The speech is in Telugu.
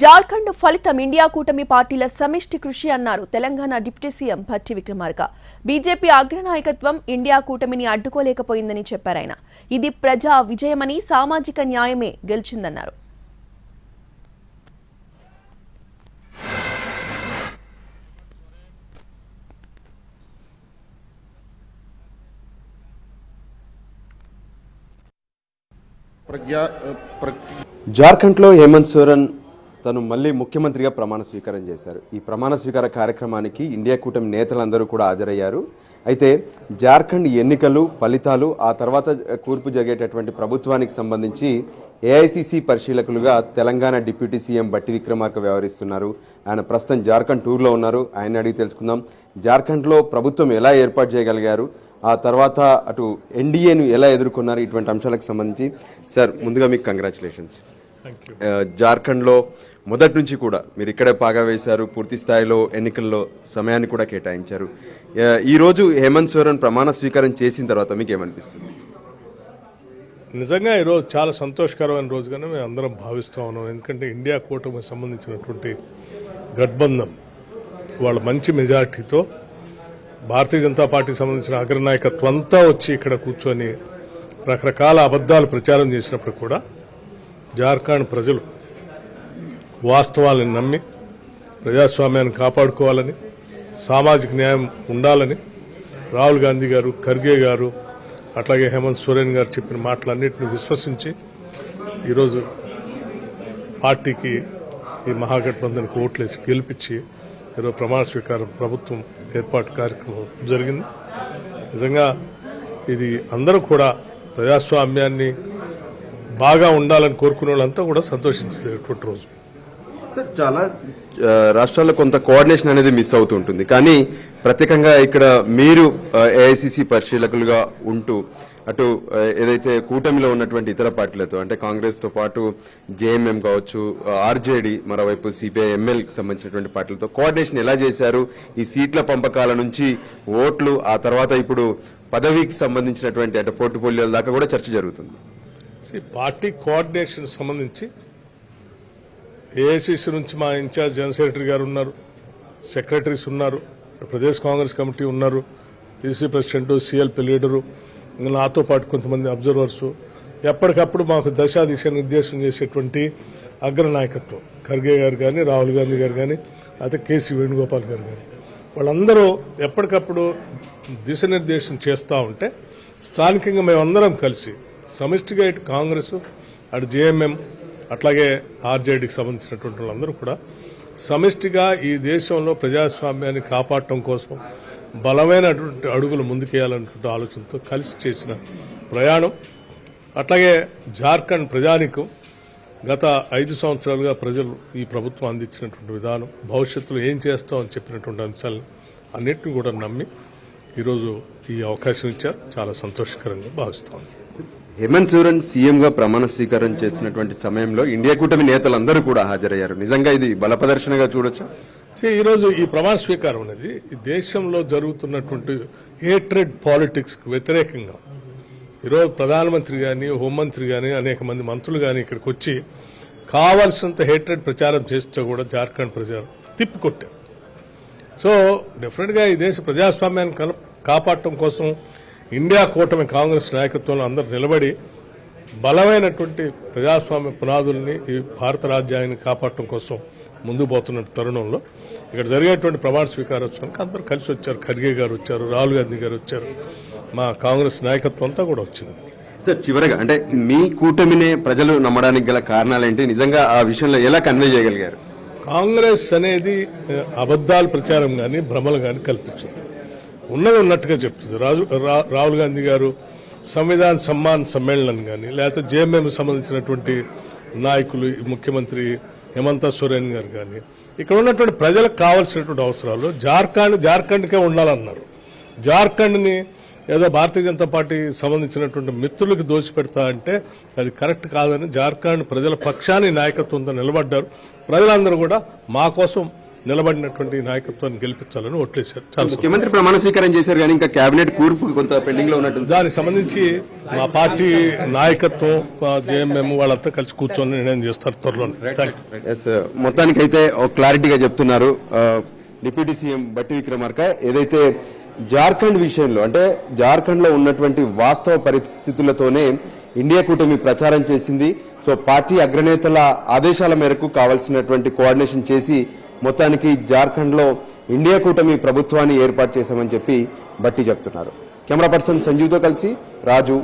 జార్ఖండ్ ఫలితం ఇండియా కూటమి పార్టీల సమిష్టి కృషి అన్నారు Telangana deputy CM Bhatti Vikramarka. BJP అగ్రనాయకత్వం India కూటమిని అడ్డుకోలేకపోయిందని చెప్పారాయన ఇది ప్రజా విజయమని సామాజిక న్యాయమే గెలిచిందన్నారు. జార్ఖండ్లో హేమంత్ సోరెన్ తను మళ్ళీ ముఖ్యమంత్రిగా ప్రమాణ స్వీకారం చేశారు. ఈ ప్రమాణ స్వీకార కార్యక్రమానికి ఇండియా కూటమి నేతలందరూ కూడా హాజరయ్యారు. అయితే జార్ఖండ్ ఎన్నికలు ఫలితాలు ఆ తర్వాత కూర్పు జరిగేటటువంటి ప్రభుత్వానికి సంబంధించి ఏఐసిసి పరిశీలకులుగా తెలంగాణ డిప్యూటీ సీఎం బట్టి విక్రమార్క వ్యవహరిస్తున్నారు. ఆయన ప్రస్తుతం జార్ఖండ్ టూర్లో ఉన్నారు. ఆయన అడిగి తెలుసుకుందాం. జార్ఖండ్లో ప్రభుత్వం ఎలా ఏర్పాటు చేయగలిగారు? ఆ తర్వాత అటు ఎన్డీఏను ఎలా ఎదుర్కొన్నారు? ఇటువంటి అంశాలకు సంబంధించి. సార్ ముందుగా మీకు కంగ్రాచులేషన్స్ జార్ఖండ్లో మొదటి నుంచి కూడా మీరు ఇక్కడే పాగా వేశారు పూర్తి స్థాయిలో ఎన్నికల్లో సమయాన్ని కూడా కేటాయించారు. ఈరోజు హేమంత్ సోరెన్ ప్రమాణ స్వీకారం చేసిన తర్వాత మీకు ఏమనిపిస్తుంది? నిజంగా ఈరోజు చాలా సంతోషకరమైన రోజుగానే మేము అందరం భావిస్తూ ఉన్నాం. ఎందుకంటే ఇండియా కూటమికి సంబంధించినటువంటి గట్బంధం వాళ్ళ మంచి మెజార్టీతో భారతీయ జనతా పార్టీకి సంబంధించిన అగ్రనాయకత్వం అంతా వచ్చి ఇక్కడ కూర్చొని రకరకాల అబద్ధాలు ప్రచారం చేసినప్పుడు కూడా జార్ఖండ్ ప్రజలు వాస్తవాలను నమ్మి ప్రజాస్వామ్యాన్ని కాపాడుకోవాలని సామాజిక న్యాయం ఉండాలని రాహుల్ గాంధీ గారు ఖర్గే గారు అట్లాగే హేమంత్ సోరెన్ గారు చెప్పిన మాటలన్నింటినీ విశ్వసించి ఈరోజు పార్టీకి ఈ మహాగఠబంధన్కి ఓట్లేసి గెలిపించి ఈరోజు ప్రమాణ స్వీకారం ప్రభుత్వం ఏర్పాటు కార్యక్రమం జరిగింది. నిజంగా ఇది అందరూ కూడా ప్రజాస్వామ్యాన్ని బాగా ఉండాలని కోరుకునే వాళ్ళంతా కూడా సంతోషించేటువంటి రోజు. చాలా రాష్ట్రాల్లో కొంత కోఆర్డినేషన్ అనేది మిస్ అవుతుంటుంది. కానీ ప్రత్యేకంగా ఇక్కడ మీరు ఏఐసిసి పరిశీలకులుగా ఉంటూ అటు ఏదైతే కూటమిలో ఉన్నటువంటి ఇతర పార్టీలతో అంటే కాంగ్రెస్తో పాటు జేఎంఎం కావచ్చు ఆర్జేడి మరోవైపు సిపిఐ ఎంఎల్ సంబంధించినటువంటి పార్టీలతో కోఆర్డినేషన్ ఎలా చేశారు? ఈ సీట్ల పంపకాల నుంచి ఓట్లు ఆ తర్వాత ఇప్పుడు పదవికి సంబంధించినటువంటి అంటే పోర్టుఫోలియోల దాకా కూడా చర్చ జరుగుతుంది. పార్టీ కోఆర్డినేషన్ సంబంధించి ఏఐసిసి నుంచి మా ఇన్ఛార్జ్ జనరల్ సెక్రటరీ గారు ఉన్నారు సెక్రటరీస్ ఉన్నారు ప్రదేశ్ కాంగ్రెస్ కమిటీ ఉన్నారు ఈసీ ప్రెసిడెంట్ సిఎల్పి లీడరు ఇంకా నాతో పాటు కొంతమంది అబ్జర్వర్స్. ఎప్పటికప్పుడు మాకు దశా దిశ నిర్దేశం చేసేటువంటి అగ్రనాయకత్వం ఖర్గే గారు కానీ రాహుల్ గాంధీ గారు కానీ అయితే కేసీ వేణుగోపాల్ గారు కానీ వాళ్ళందరూ ఎప్పటికప్పుడు దిశనిర్దేశం చేస్తూ ఉంటే స్థానికంగా మేమందరం కలిసి సమిష్టిగా ఇటు కాంగ్రెస్ అటు జేఎంఎం అట్లాగే ఆర్జేడీకి సంబంధించినటువంటి వాళ్ళందరూ కూడా సమిష్టిగా ఈ దేశంలో ప్రజాస్వామ్యాన్ని కాపాడటం కోసం బలమైనటువంటి అడుగులు ముందుకేయాలన్నటువంటి ఆలోచనతో కలిసి చేసిన ప్రయాణం. అట్లాగే జార్ఖండ్ ప్రజానికం గత ఐదు సంవత్సరాలుగా ప్రజలు ఈ ప్రభుత్వం అందించినటువంటి విధానం భవిష్యత్తులో ఏం చేస్తామని చెప్పినటువంటి అంశాలను అన్నిటిని కూడా నమ్మి ఈరోజు ఈ అవకాశం ఇచ్చారు. చాలా సంతోషకరంగా భావిస్తాను హేమంత్ సోరెన్ సీఎంగా ప్రమాణ స్వీకారం చేసినటువంటి సమయంలో ఇండియా కూటమి నేతలందరూ కూడా హాజరయ్యారు. నిజంగా ఇది బల ప్రదర్శనగా చూడొచ్చా. సో ఈరోజు ఈ ప్రమాణ స్వీకారం అనేది ఈ దేశంలో జరుగుతున్నటువంటి హేట్రెడ్ పాలిటిక్స్కి వ్యతిరేకంగా ఈరోజు ప్రధానమంత్రి కానీ హోంమంత్రి కానీ అనేక మంది మంత్రులు కానీ ఇక్కడికి వచ్చి కావాల్సినంత హేట్రెడ్ ప్రచారం చేస్తూ కూడా జార్ఖండ్ ప్రజలు తిప్పికొట్టారు. సో డెఫినెట్గా ఈ దేశ ప్రజాస్వామ్యాన్ని కాపాడటం కోసం ఇండియా కూటమి కాంగ్రెస్ నాయకత్వంలో అందరూ నిలబడి బలమైనటువంటి ప్రజాస్వామ్య పునాదుల్ని ఈ భారత రాజ్యాన్ని కాపాడటం కోసం ముందుకు పోతున్న తరుణంలో ఇక్కడ జరిగేటువంటి ప్రమాణ స్వీకారోత్సవానికి అందరూ కలిసి వచ్చారు. ఖర్గే గారు వచ్చారు రాహుల్ గాంధీ గారు వచ్చారు. మా కాంగ్రెస్ నాయకత్వం అంతా కూడా వచ్చింది. సార్ చివరగా అంటే మీ కూటమినే ప్రజలు నమ్మడానికి గల కారణాలేంటి? నిజంగా ఆ విషయంలో ఎలా కన్వే చేయగలిగారు? కాంగ్రెస్ అనేది అబద్ధాల ప్రచారం కానీ భ్రమలు కానీ కల్పించదు. ఉన్నది ఉన్నట్టుగా చెప్తుంది. రాజు రా- రాహుల్ గాంధీ గారు సంవిధాన్ సమ్మాన్ సమ్మేళనం కానీ లేకపోతే జేఎంఎం సంబంధించినటువంటి నాయకులు ముఖ్యమంత్రి హేమంత సోరెన్ గారు కానీ ఇక్కడ ఉన్నటువంటి ప్రజలకు కావాల్సినటువంటి అవసరాలు జార్ఖండ్ జార్ఖండ్కే ఉండాలన్నారు. జార్ఖండ్ని ఏదో భారతీయ జనతా పార్టీ సంబంధించినటువంటి మిత్రులకు దోషి పెడతా అంటే అది కరెక్ట్ కాదని జార్ఖండ్ ప్రజల పక్షాన్ని నాయకత్వంతో నిలబడ్డారు. ప్రజలందరూ కూడా మా కోసం నిలబడినటువంటి నాయకత్వాన్ని గెలిపించాలని ఓట్లేశారు. చాలా. ముఖ్యమంత్రి ప్రమాణ స్వీకారం చేశారు కానీ ఇంకా కేబినెట్ కూర్పు కొంత పెండింగ్లో ఉన్నట్టుంది. దానికి సంబంధించి మా పార్టీ నాయకత్వం జేఎంఎం వాళ్ళంతా కలిసి కూర్చొని నిర్ణయం చేస్తారు. ఎస్ మొత్తానికైతే ఒక క్లారిటీగా చెప్తున్నారు డిప్యూటీ సీఎం బట్టి విక్రమార్క. ఏదైతే జార్ఖండ్ విషయంలో అంటే జార్ఖండ్లో ఉన్నటువంటి వాస్తవ పరిస్థితులతోనే ఇండియా కూటమి ప్రచారం చేసింది. సో పార్టీ అగ్రనేతల ఆదేశాల మేరకు కావాల్సినటువంటి కోఆర్డినేషన్ చేసి మొత్తానికి జార్ఖండ్లో ఇండియా కూటమి ప్రభుత్వాన్ని ఏర్పాటు చేశామని చెప్పి బట్టి చెప్తున్నారు. కెమెరా పర్సన్ సంజీవ్తో కలిసి రాజు